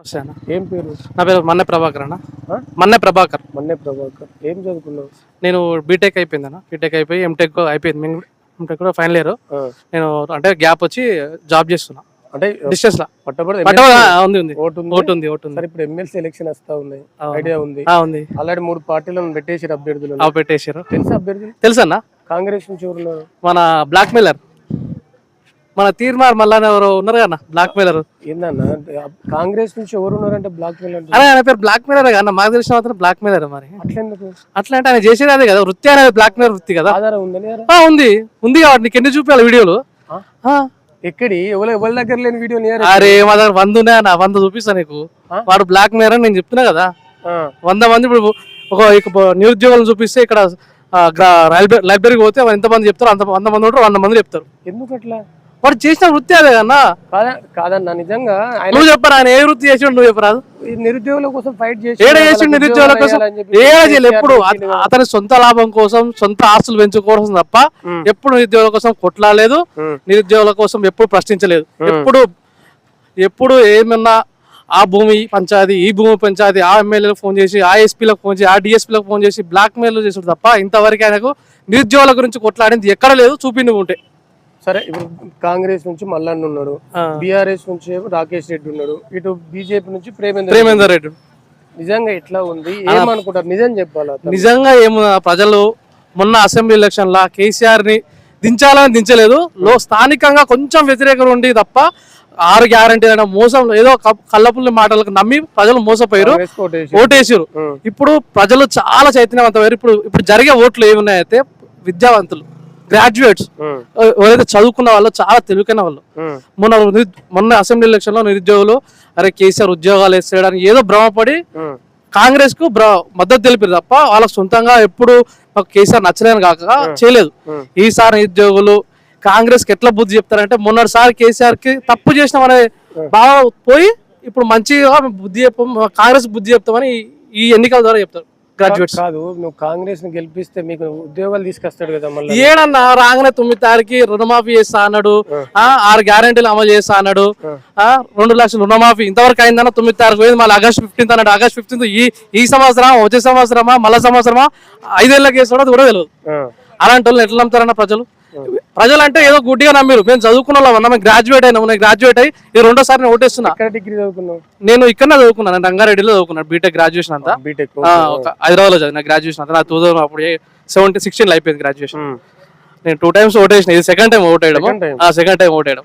నమస్తే అన్న ఏం పేరు? నా పేరు మన్నె ప్రభాకర్ అన్న? మన్నె ప్రభాకర్. మన్నే ప్రభాకర్. ఏం చదువుకున్నావు? నేను బీటెక్ అయిపోయింది అన్న బీటెక్ అయిపోయి ఎంటెక్ అయిపోయింది. ఎంటెక్ కూడా ఫైనల్ ఇయర్ నేను అంటే గ్యాప్ వచ్చి జాబ్ చేస్తున్నా. అంటే డిస్టెన్స్ లా. పట్టబడి ఉంది ఉంది. ఓటు ఉంది. ఓటు ఉంది ఉంది. ఇప్పుడు ఎమ్మెల్సీ ఎలక్షన్ వస్తా ఉన్నాయి అవును. ఐడియా ఉంది. ఉంది. ఆల్రెడీ మూడు పార్టీలను పెట్టేసారు అభ్యర్థులు. పెట్టేసారు తెలుసా అభ్యర్థులు? తెలుసా అన్న? కాంగ్రెస్ నుంచి మన బ్లాక్ మెయిలర్. మన తీర్మార్ మళ్ళా ఎవరు ఉన్నారు కదా బ్లాక్ మెయిలర్ ఏందన్నా? కాంగ్రెస్ నుంచి ఎవరు ఉన్నారంటే బ్లాక్ మెయిల్ అంటే? అరే ఆయన పేరు బ్లాక్ మెయిలర్ అన్న? మాకు తెలిసిన మాత్రం బ్లాక్ మెయిలర్ మరి. అట్లెందుకు? అట్లా అంటే ఆయన చేసేది అదే కదా? వృత్తి అనేది బ్లాక్ మెయిలర్ వృత్తి కదా? ఆధారం ఉందని ఉంది. ఉంది కాబట్టి నీకు ఎన్ని చూపించాలి వీడియోలు. ఎక్కడి? ఎవరి ఎవరి దగ్గర లేని వీడియో అరే మా దగ్గర వంద ఉన్నాయి నా వంద చూపిస్తా నీకు? వాడు బ్లాక్ మెయిల్ అని నేను చెప్తున్నా కదా. వంద మంది ఇప్పుడు ఒక నిరుద్యోగులను చూపిస్తే ఇక్కడ లైబ్రరీకి పోతే ఎంతమంది చెప్తారు అంత వంద మంది ఉంటారు వంద మంది చెప్తారు. ఎందుకు అట్లా వాడు చేసిన వృత్తి అదే కన్నా. కాదా కాదన్నా నిజంగా నువ్వు చెప్పరా ఆయన ఏ వృత్తి చేసి నువ్వు చెప్పరాదు ఈ నిరుద్యోగుల కోసం ఫైట్ చేసి ఏడ చేసి నిరుద్యోగుల కోసం? ఏ చేయలేదు ఎప్పుడు? అత- అతని సొంత లాభం కోసం సొంత ఆస్తులు పెంచుకోవడం తప్ప. ఎప్పుడు నిరుద్యోగుల కోసం కొట్లాడలేదు. నిరుద్యోగుల కోసం ఎప్పుడు ప్రశ్నించలేదు. ఎప్పుడు ఎప్పుడు ఏమన్నా ఆ భూమి పంచాయతీ ఈ భూమి పంచాయతీ ఆ ఎమ్మెల్యేలకు ఫోన్ చేసి ఆ ఎస్పీలకు ఫోన్ చేసి ఆ డిఎస్పీలకు ఫోన్ చేసి బ్లాక్ మెయిల్ చేసుడు తప్ప ఇంతవరకు ఆయనకు నిరుద్యోగుల గురించి కొట్లాడింది ఎక్కడ లేదు చూపి నువ్వు ఉంటే. సరే ఇప్పుడు కాంగ్రెస్ నుంచి మల్లన్న ఉన్నాడు. బీఆర్ఎస్ నుంచి రాకేష్ రెడ్డి ఉన్నాడు ఇటు బీజేపీ నుంచి ప్రేమేంద్ర ప్రేమేందర్ రెడ్డి. నిజంగా ఎట్లా ఉంది? ఏమనుకుంటారు? నిజం చెప్పాలా? నిజంగా ఏమో ప్రజలు మొన్న అసెంబ్లీ ఎలక్షన్ లా కేసీఆర్ని దించాలని దించలేదు. లో స్థానికంగా కొంచెం వ్యతిరేకం ఉండి తప్ప ఆరు గ్యారంటీ అయిన మోసం ఏదో కళ్ళపుల్లి మాటలకు నమ్మి ప్రజలు మోసపోయారు. ఓటేసారు. ఇప్పుడు ప్రజలు చాలా చైతన్యవంతమయ్యారు. ఇప్పుడు ఇప్పుడు జరిగే ఓట్లు ఏమున్నాయైతే విద్యావంతులు. గ్రాడ్యుయేట్స్. ఎవరైతే చదువుకున్న వాళ్ళు చాలా తెలివికైన వాళ్ళు. మొన్న మొన్న అసెంబ్లీ ఎలక్షన్లో నిరుద్యోగులు అరే కేసీఆర్ ఉద్యోగాలు వేసేయడానికి ఏదో భ్రమపడి. కాంగ్రెస్కు మద్దతు తెలిపారు తప్ప వాళ్ళకి సొంతంగా ఎప్పుడు మాకు కేసీఆర్ నచ్చలేని కాక చేయలేదు. ఈసారి నిరుద్యోగులు కాంగ్రెస్కి ఎట్లా బుద్ధి చెప్తారంటే మొన్నటిసారి కేసీఆర్కి తప్పు చేసినామనే బాగా పోయి ఇప్పుడు మంచిగా బుద్ధి చెప్పం కాంగ్రెస్ బుద్ధి చెప్తామని ఈ ఎన్నికల ద్వారా చెప్తారు గ్రాడ్యుయేట్స్ కాదు నువ్వు కాంగ్రెస్ని గెలిపిస్తే మీకు ఉద్యోగాలు తీసుకొస్తాడు కదా మళ్ళీ. ఏడన్నా రాగానే తొమ్మిది తారీఖు రుణమాఫీ చేస్తా అన్నాడు. ఆ, ఆరు గ్యారెంటీలు అమలు చేస్తా అన్నాడు. రెండు లక్షలు రుణమాఫీ ఇంతవరకు అయిందన్న తొమ్మిది తారీఖు పోయింది. మళ్ళీ ఆగస్ట్ ఫిఫ్టీన్త్ అన్నాడు. ఆగస్ట్ ఫిఫ్టీన్త్ ఈ ఈ సంవత్సరం వచ్చే సంవత్సరమా మళ్ళా సంవత్సరమా ఐదేళ్ళకి వేస్తాడో అది కూడా తెలియదు. అలాంటి వాళ్ళు ఎట్లా నమ్ముతారన్న ప్రజలు? ప్రజలు అంటే ఏదో గుడ్డిగా నమ్మిరు. మేము చదువుకున్న వాళ్ళం మేము గ్రాడ్యుయేట్ అయినా. నేను గ్రాడ్యుయేట్ అయ్యి ఇది రెండోసారి నేను ఓటేస్తున్నా. డిగ్రీ చదువుకున్నావు? నేను ఇక్కడనే చదువుకున్నాను నేను రంగారెడ్డిలో చదువుకున్నాను బీటెక్ గ్రాడ్యుయేషన్ అంతా. బీటెక్ ఆ, ఒక హైదరాబాద్లో చదివిన గ్రాడ్యుయేషన్ అంతా. నా టూ థౌసండ్ అప్పుడు సెవెంటీ సిక్స్టీన్లో అయిపోయింది గ్రాడ్యుయేషన్ నేను టూ టైమ్స్ ఓటేసిన. ఇది సెకండ్ టైం ఓట్ వేయడం Second time. Second time vote వేయడం.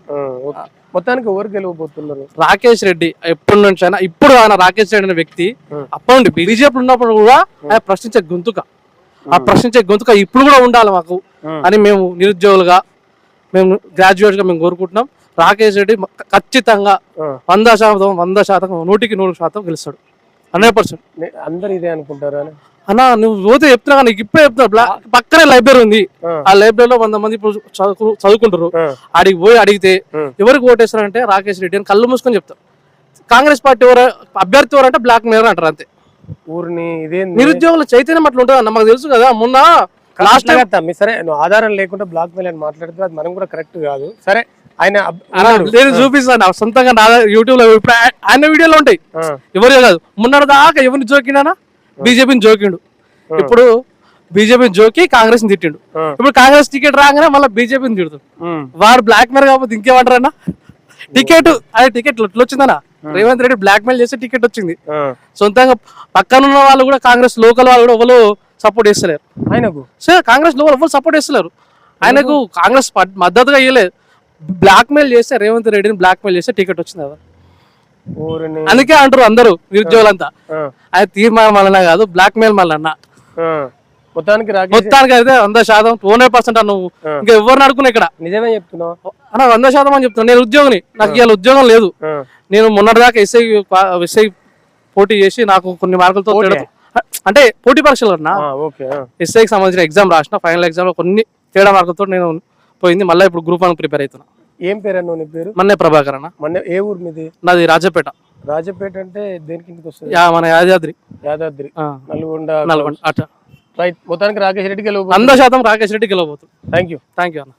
మొత్తానికి ఎవరు గెలవబోతున్నారు? రాకేష్ రెడ్డి ఎప్పటి నుంచి అయినా ఇప్పుడు ఆయన రాకేష్ రెడ్డి అనే వ్యక్తి అప్పటి నుండి బీజేపీ ఉన్నప్పుడు కూడా ఆయన ప్రశ్నించే గొంతుక. ఆ ప్రశ్నించే గొంతుక ఇప్పుడు కూడా ఉండాలి మాకు. అని మేము నిరుద్యోగులుగా మేము గ్రాడ్యుయేట్గా మేము కోరుకుంటున్నాం. రాకేష్ రెడ్డి ఖచ్చితంగా. వంద శాతం వంద శాతం నూటికి నూరు శాతం గెలుస్తాడు. Hundred percent. అందరు ఇదే అనుకుంటారా అని? అన్న నువ్వు పోతే చెప్తున్నా నీకు ఇప్పుడే చెప్తున్నా. పక్కనే లైబ్రరీ ఉంది. ఆ. లైబ్రరీలో వంద మంది ఇప్పుడు చదువుకుంటారు. ఆడికి పోయి అడిగితే. ఎవరికి ఓటేస్తారంటే రాకేష్ రెడ్డి అని కళ్ళు మూసుకొని చెప్తారు. కాంగ్రెస్ పార్టీ ఎవరు అభ్యర్థి ఎవరు అంటే బ్లాక్ మెయిల్ అంటారు అంతే. ఊరిని ఇదేంది? నిరుద్యోగుల చైతన్యం అట్లా ఉంటుంది అన్న మాకు తెలుసు కదా. మొన్న లాస్ట్ సరే నువ్వు ఆధారం లేకుండా బ్లాక్ మెయిల్ అని మాట్లాడితే అది మనం కూడా కరెక్ట్ కాదు. సరే ఆయన. నేను చూపిస్తాను. సొంతంగా నా యూట్యూబ్లో ఇప్పుడు ఆయన వీడియోలో ఉంటాయి. ఎవరే కాదు. మొన్నటి దాకా ఎవరిని జోకిండా బీజేపీని జోకిండు. ఇప్పుడు బీజేపీని జోకి కాంగ్రెస్ని తిట్టిండు. ఇప్పుడు కాంగ్రెస్ టికెట్ రాగానే మళ్ళీ బీజేపీని తిడుతుంది. వాడు బ్లాక్ మెయిల్ కాకపోతే ఇంకేమంటారన్నా? టికెట్ అదే టికెట్ ఎట్లా వచ్చిందన్నా రేవంత్ రెడ్డి బ్లాక్ మెయిల్ చేసి టికెట్ వచ్చింది. సొంతంగా పక్కన ఉన్న వాళ్ళు కూడా కాంగ్రెస్ లోకల్ వాళ్ళు కూడా ఎవరు సపోర్ట్ చేస్తలేరు. ఆయనకు? సార్ కాంగ్రెస్లో ఎవరు సపోర్ట్ చేస్తలేరు. ఆయనకు కాంగ్రెస్ మద్దతుగా ఇవ్వలేదు బ్లాక్ మెయిల్ చేస్తే రేవంత్ రెడ్డిని బ్లాక్ మెయిల్ చేస్తే టికెట్ వచ్చింది కదా. అందుకే అంటారు అందరూ నిరుద్యోగులంతా. ఆయన తీర్మానం వలన కాదు బ్లాక్ మెయిల్ మళ్ళీ ఆ. మొత్తానికి మొత్తానికి అయితే వంద శాతం టూ హండ్రెడ్ పర్సెంట్ నువ్వు ఇంకా ఎవరిని అడుకున్నా ఇక్కడ? నిజమే చెప్తున్నావు. అన్న వంద శాతం అని చెప్తున్నా. నేను ఉద్యోగిని. నాకు ఇవాళ ఉద్యోగం లేదు. నేను మొన్నటిదాకా ఎస్ఐ ఎస్ఐ పోటీ చేసి నాకు కొన్ని మార్కులతో అంటే పోటీ పరీక్షలు అన్న. ఆ. ఎస్ఐకి సంబంధించిన ఎగ్జామ్ రాసిన ఫైనల్ ఎగ్జామ్లో కొన్ని తేడా మార్కులతో నేను పోయింది. మళ్ళీ ఇప్పుడు గ్రూప్ వన్ ప్రిపేర్ అవుతున్నా. ఏం పేరు అన్నావు నీ పేరు? మన్నే ప్రభాకర్ అన్న. మొన్న ఏ ఊరు మీది? నాది రాజపేట. రాజపేట అంటే దేనికి వస్తుంది? యా మన యాదాద్రి. యాదాద్రి. నల్గొండ. నల్గొండ అట్లా రైట్ మొత్తానికి రాకేష్ రెడ్డికి గెలవబోతుంది. వంద శాతం రాకేష్ రెడ్డి గెలవబోతుంది. థ్యాంక్ యూ థ్యాంక్ యూ అన్న.